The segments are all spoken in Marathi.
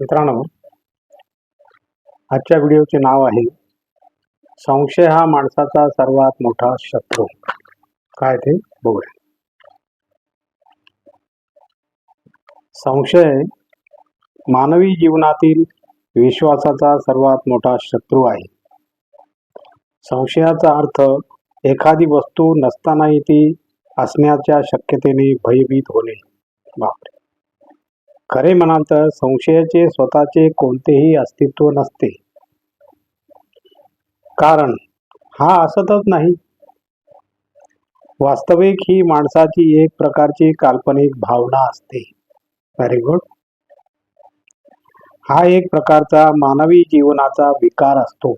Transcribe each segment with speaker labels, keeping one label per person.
Speaker 1: मित्रांनो आजच्या व्हिडिओचे नाव आहे संशय हा माणसाचा सर्वात मोठा शत्रू. काय ते? बघूया. संशय मानवी जीवनातील विश्वासाचा सर्वात मोठा शत्रू आहे. संशयाचा अर्थ एखादी वस्तू नसतानाही ती असण्याच्या शक्यतेने भयभीत होणे. बापरे. खरे म्हणाल तर संशयाचे स्वतःचे कोणतेही अस्तित्व नसते. कारण हा असतच नाही. वास्तविक ही माणसाची एक प्रकारची काल्पनिक भावना असते. व्हेरी गुड हा एक प्रकारचा मानवी जीवनाचा विकार असतो.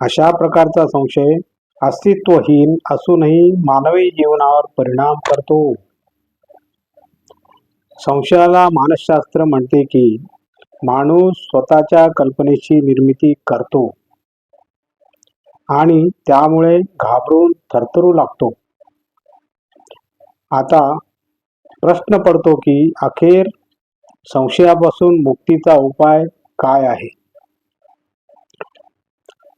Speaker 1: अशा प्रकारचा संशय अस्तित्वहीन असूनही मानवी जीवनावर परिणाम करतो. संशयाला मानसशास्त्र म्हणते की माणूस स्वतःच्या कल्पनेची निर्मिती करतो. आणि त्यामुळे घाबरून थरथरू लागतो. आता प्रश्न पडतो की अखेर संशयापासून मुक्तीचा उपाय काय आहे?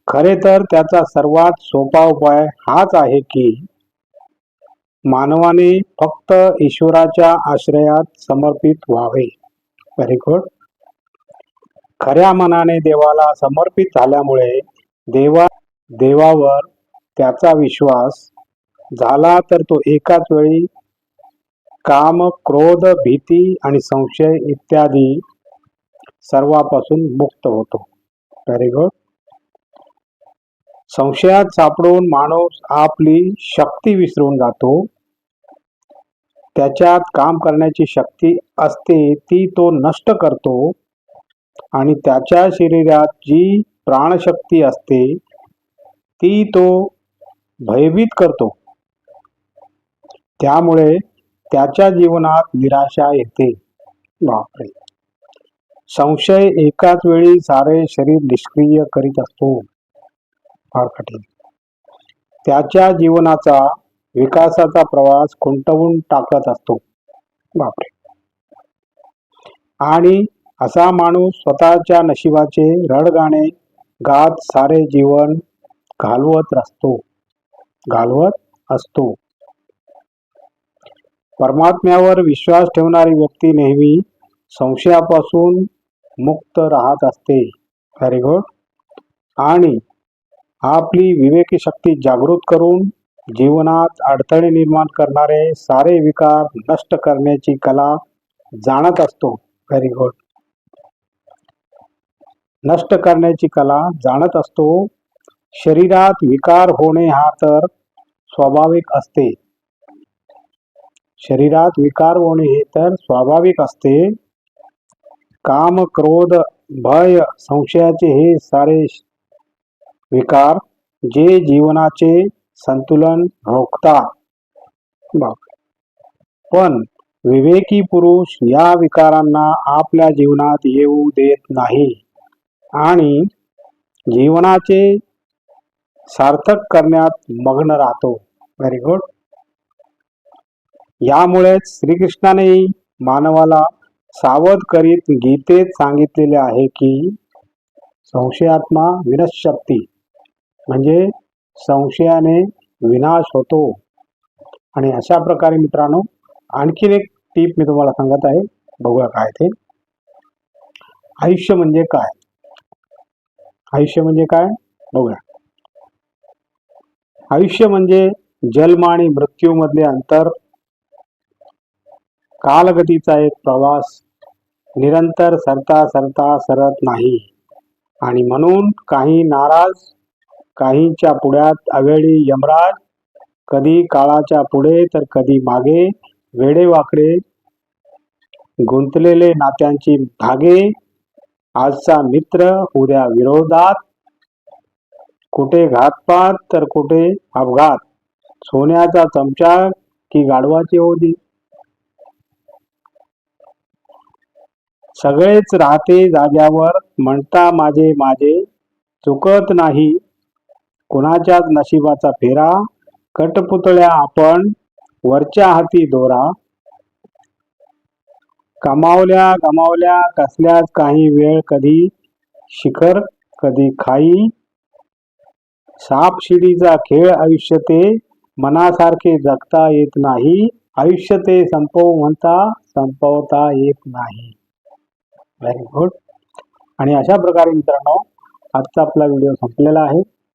Speaker 1: खरे तर त्याचा सर्वात सोपा उपाय हाच आहे की मानवाने फक्त ईश्वराच्या आश्रयात समर्पित व्हावे. व्हेरी गुड खऱ्या मनाने देवाला समर्पित झाल्यामुळे देवा देवावर त्याचा विश्वास झाला तर तो एकाच वेळी काम क्रोध भीती आणि संशय इत्यादी सर्वापासून मुक्त होतो. व्हेरी गुड संशयात सापडून माणूस आपली शक्ती विसरून जातो. त्याच्यात काम करण्याची शक्ती असते ती तो नष्ट करतो. आणि त्याच्या शरीरात जी प्राणशक्ती असते ती तो भयभीत करतो. त्यामुळे त्याच्या जीवनात निराशा येते. बापरे! संशय एकाच वेळी सारे शरीर निष्क्रिय करीत असतो. फार कठीण. त्याच्या जीवनाचा विकासाचा प्रवास खुंटवून टाकत असतो. बापरे. आणि असा माणूस स्वतःच्या नशिबाचे रडगाणे गात सारे जीवन घालवत असतो घालवत असतो. परमात्म्यावर विश्वास ठेवणारी व्यक्ती नेहमी संशयापासून मुक्त राहत असते. व्हेरी गुड आणि आपली विवेकी शक्ती जागृत करून जीवनात अडथळे निर्माण करणारे सारे विकार नष्ट करण्याची कला जाणत असतो. व्हेरी गुड नष्ट करण्याची कला जाणत असतो. शरीरात विकार होणे हा तर स्वाभाविक असते. शरीरात विकार होणे हे तर स्वाभाविक असते. काम क्रोध भय संशयाचे हे सारे विकार जे जीवनाचे संतुलन रोखता. पण विवेकी पुरुष या विकारांना आपल्या जीवनात येऊ देत नाही आणि जीवनाचे सार्थक करण्यात मग्न राहतो. व्हेरी गुड यामुळेच श्रीकृष्णाने मानवाला सावध करीत गीतेत सांगितलेले आहे की संशयात्मा विनशक्ती म्हणजे संशयाने विनाश होतो. आणि अशा प्रकारे मित्रांनो आणखीन एक टीप मी तुम्हाला सांगत आहे. बघूया काय ते. आयुष्य म्हणजे काय? आयुष्य म्हणजे काय? बघूया. आयुष्य म्हणजे जन्म आणि मृत्यू मधले अंतर कालगतीचा एक प्रवास निरंतर सरता सरता सरत नाही. आणि म्हणून काही नाराज काहींच्या पुढ्यात अवेळी यमराज कधी काळाच्या पुढे तर कधी मागे वेडे वाकडे गुंतलेले नात्यांची धागे आजचा मित्र उद्या विरोधात कुठे घातपात तर कुठे अपघात सोन्याचा चमचा की गाढवाची होती सगळेच राहते जाग्यावर म्हणता माझे माझे चुकत नाही कुणाच्याच नशिबाचा फेरा? कटपुतळ्या आपण वरच्या हाती दोरा. कमावल्या गमावल्या कसल्याच काही वेळ कधी शिखर कधी खाई. सापशिडीचा खेळ आयुष्य ते मनासारखे जगता येत नाही. आयुष्य ते संपव म्हणता संपवता येत नाही. व्हेरी गुड आणि अशा प्रकारे मित्रांनो आजचा आपला व्हिडिओ संपलेला आहे.